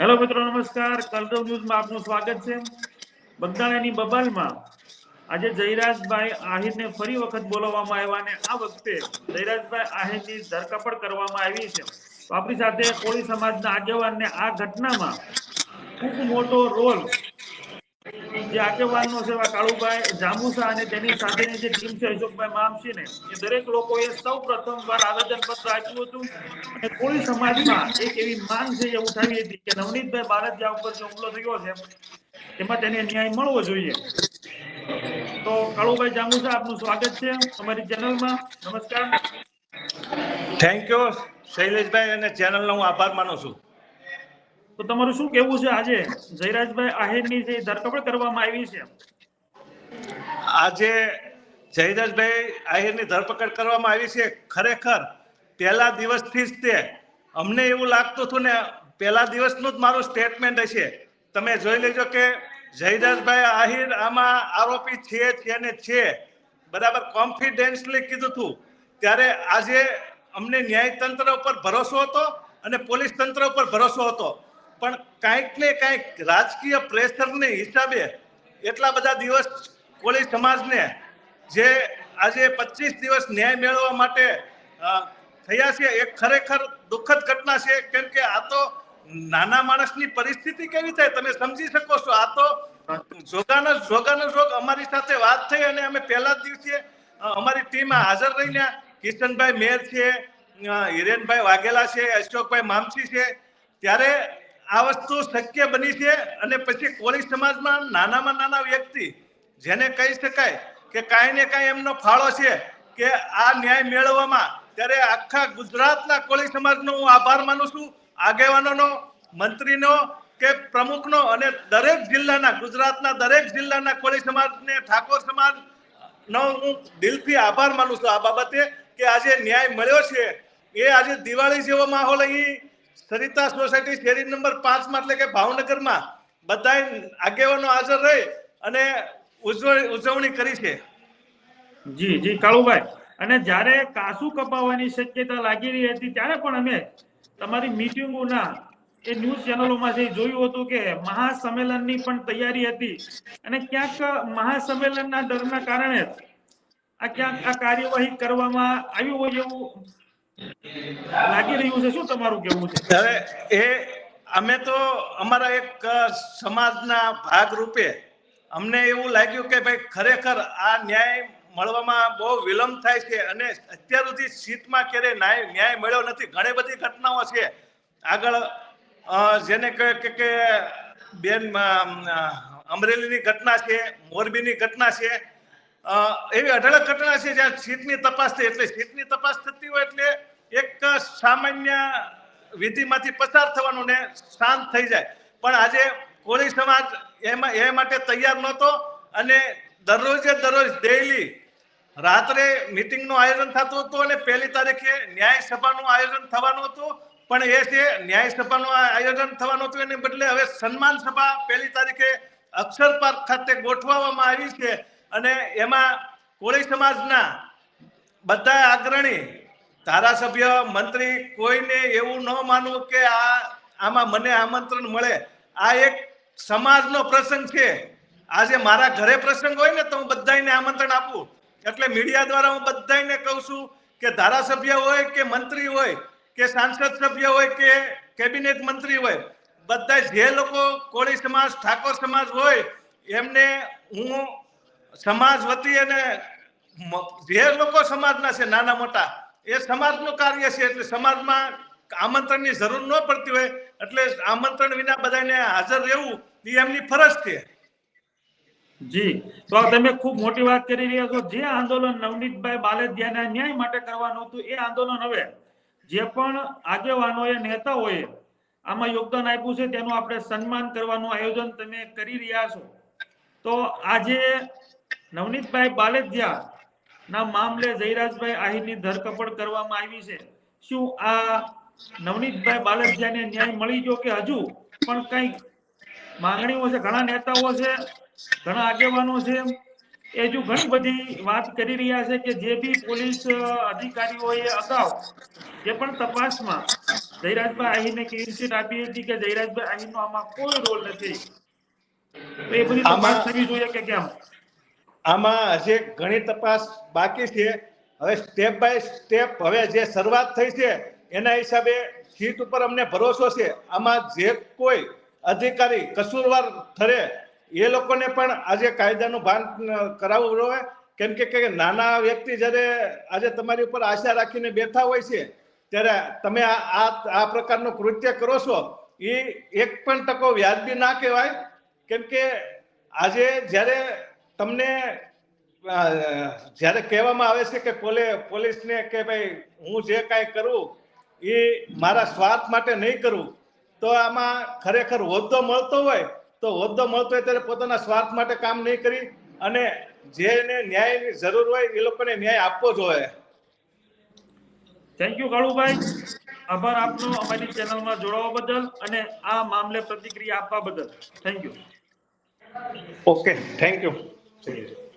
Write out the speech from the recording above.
Hello મિત્રો, નમસ્કાર. કલરવ ન્યૂઝમાં આપનું સ્વાગત છે. બગદાણાની બબાલમાં આજે જયરાજભાઈ આહિરને ફરી વખત બોલાવવામાં આવ્યા અને આ વખતે જયરાજભાઈ આહિરની ધરપકડ કરવામાં આવી છે. તો આપણી સાથે કોળી સમાજના આગેવાનને આ ઘટનામાં ખૂબ મોટો રોલ જે આગેવાનો છે કાળુભાઈ જાંબુસા અને તેની સાથેની જે ટીમ છે, અશોકભાઈ મામસીને એ દરેક લોકોએ સૌ પ્રથમ વાર આવેદન પત્ર આપ્યું હતું અને કોળી સમાજમાં એક એવી માંગ છે એ ઉઠાવી હતી કે નવનીતભાઈ બારતિયા ઉપર જે હુમલો થયો છે તેમાં તેને ન્યાય મળવો જોઈએ. તો કાળુભાઈ જાંબુસા, આપનું સ્વાગત છે અમારી ચેનલમાં. નમસ્કાર. થેન્ક યુ શૈલેષભાઈ, અને ચેનલનો હું આભાર માનું છું. તો તમારું શું કેવું છે આજે જયરાજભાઈ આહિરની જે ધરપકડ કરવામાં આવી છે? આજે જયરાજભાઈ આહિરની ધરપકડ કરવામાં આવી છે ખરેખર પહેલા દિવસથી જ તે. અમને એવું લાગતું હતું ને, પહેલા દિવસનું જ મારું સ્ટેટમેન્ટ હશે. તમે જોઈ લેજો કે જયરાજભાઈ આહિર આમાં આરોપી છે છે ને છે. બરાબર કોન્ફિડન્સલી કીધું હતું. ત્યારે આજે અમને ન્યાયતંત્ર ઉપર ભરોસો હતો અને પોલીસ તંત્ર ઉપર ભરોસો હતો. પણ કાંઈક ને કાંઈક રાજકીય પ્રેશરને હિસાબે એટલા બધા દિવસ કોળી સમાજને જે આજે પચીસ દિવસ ન્યાય મેળવવા માટે થયા છે, એ ખરેખર દુઃખદ ઘટના છે. કેમ કે આ તો નાના માણસની પરિસ્થિતિ કેવી થાય તમે સમજી શકો છો. આ તો જોગાનો જોગાનો જોગ અમારી સાથે વાત થઈ અને અમે પહેલા જ દિવસે અમારી ટીમ હાજર રહીને કિશનભાઈ મેર છે હિરેનભાઈ વાઘેલા છે, અશોકભાઈ મામસી છે. ત્યારે આ વસ્તુ શક્ય બની છે અને પછી કોળી સમાજમાં નાનામાં નાના વ્યક્તિ જેને કહી શકાય કે કાંઈ ને કાંઈ એમનો ફાળો છે કે આ ન્યાય મેળવવામાં ત્યારે આખા ગુજરાતના કોળી સમાજનો હું આભાર માનું છું. આગેવાનોનો, મંત્રીનો કે પ્રમુખનો અને દરેક જિલ્લાના, ગુજરાતના દરેક જિલ્લાના કોળી સમાજને, ઠાકોર સમાજનો હું દિલથી આભાર માનું છું આ બાબતે કે આજે ન્યાય મળ્યો છે. એ આજે દિવાળી જેવો માહોલ અહીં સરિતા સોસાયટી શેરી નંબર પાંચમાં એટલે કે ભાવનગરમાં બધા આગેવાનો હાજર રહી અને ઉજવણી કરી છે. જી જી, કાળુભાઈ. અને જ્યારે કાસુ કપાવવાની શક્યતા લાગી રહી હતી, ત્યારે પણ અમે તમારી મિટિંગોના એ ન્યૂઝ ચેનલોમાંથી જોયું હતું કે મહાસંમેલનની પણ તૈયારી હતી. અને ક્યાંક મહાસંમેલનના ડરના કારણે આ ક્યાંક આ કાર્યવાહી કરવામાં આવી હોય એવું લાગી રહ્યું છે. શું તમારું કેવું છે? હવે એ અમે તો અમારા એક સમાજના ભાગ રૂપે અમને એવું લાગ્યું કે ભાઈ ખરેખર આ ન્યાય મળવામાં બહુ વિલંબ થાય છે અને અત્યાર સુધી સીટમાં ક્યારેય ન્યાય ન્યાય મળ્યો નથી. ઘણી બધી ઘટનાઓ છે. આગળ જેને કહે કે બેન અમરેલીની ઘટના છે, મોરબીની ઘટના છે. એવી અઢળક ઘટના છે જ્યાં સીટની તપાસ થઈ, એટલે સીટની તપાસ થતી હોય એટલે એક સામાન્ય વિધિમાંથી પસાર થવાનું ને શાંત થઈ જાય. પણ આજે કોળી સમાજ એમાં, એ માટે તૈયાર નહોતો અને દરરોજે દરરોજ ડેઈલી રાત્રે મિટિંગનું આયોજન થતું હતું અને પહેલી તારીખે ન્યાય સભાનું આયોજન થવાનું હતું. પણ એ છે ન્યાય સભાનું આ આયોજન થવાનું હતું, એને બદલે હવે સન્માન સભા પહેલી તારીખે અક્ષર પાર્ક ખાતે ગોઠવવામાં આવી છે. અને એમાં કોળી સમાજના બધા અગ્રણી ધારાસભ્ય, મંત્રી કોઈને એવું ન માનવું કે આ આમાં મને આમંત્રણ મળે. આ એક સમાજનો પ્રસંગ છે. આજે મારા ઘરે પ્રસંગ હોય ને તો હું બધાને આમંત્રણ આપું. એટલે મીડિયા દ્વારા હું બધાને કહું છું કે ધારાસભ્ય હોય કે મંત્રી હોય કે સાંસદ સભ્ય હોય કે કેબિનેટ મંત્રી હોય બધા જે લોકો કોળી સમાજ, ઠાકોર સમાજ હોય, એમને હું સમાજ વતી અને જે લોકો સમાજના છે, નાના મોટા, એ સમાજનું કાર્ય છે, એટલે સમાજમાં આમંત્રણની જરૂર ન પડતી હોય, એટલે આમંત્રણ વિના બધાને હાજર રહેવું, એ એમની ફરજ છે. જી. તો તમે ખૂબ મોટી વાત કરી રહ્યા છો. જે આંદોલન નવનીતભાઈ બાલેદિયાના ન્યાય માટે કરવાનું હતું, એ આંદોલન હવે જે પણ આગેવાનોએ, નેતાઓએ આમાં યોગદાન આપ્યું છે, તેનું આપણે સન્માન કરવાનું આયોજન તમે કરી રહ્યા છો. તો આજે નવનીતભાઈ બાલેધિયા ના મામલે જયરાજભાઈ આહિરની ધરપકડ કરવામાં આવી છે. શું આ નવનીતભાઈ બાલેદિયાને ન્યાય મળી ગયો કે હજુ? પણ કંઈક માંગણીઓ છે ઘણા નેતાઓ છે ઘણા આગેવાનો છે. એ જો ઘણી બધી વાત કરી રહ્યા છે કે જે બી પોલીસ અધિકારીઓએ અગાઉ જે પણ તપાસમાં જયરાજભાઈ આહિરને ક્લીન ચીટ આપી હતી કે જયરાજભાઈ આહિરનો આમાં કોઈ રોલ નથી. એ બધી તપાસ થવી જોઈએ કે કેમ? આમાં હજી ઘણી તપાસ બાકી છે. હવે સ્ટેપ બાય સ્ટેપ હવે જે શરૂઆત થઈ છે, એના હિસાબે સીટ ઉપર અમને ભરોસો છે. આમાં જે કોઈ અધિકારી કસૂરવાર ઠરે, એ લોકોને પણ આજે કાયદાનું ભાન કરાવવું જોઈએ કેમ કે નાના વ્યક્તિ જ્યારે આજે તમારી ઉપર આશા રાખીને બેઠા હોય છે, ત્યારે તમે આ- આ પ્રકારનું કૃત્ય કરો છો એ એક પણ ટકો વ્યાજબી ના કહેવાય. કેમ કે આજે જ્યારે તમને જ્યારે કહેવામાં આવે છે કે પોલે પોલીસને કે ભાઈ હું જે કાંઈ કરું એ મારા સ્વાર્થ માટે નહીં કરું તો આમાં ખરેખર હોદ્દો મળતો હોય તો હોદ્દો મળતો હોય ત્યારે પોતાના સ્વાર્થ માટે કામ નહીં કરી અને જેને ન્યાયની જરૂર હોય એ લોકોને ન્યાય આપવો જોઈએ થેન્ક યુ કાળુભાઈ. આભાર આપનો અમારી ચેનલમાં જોડાવા બદલ અને આ મામલે પ્રતિક્રિયા આપવા બદલ. Thank you okay thank you 这个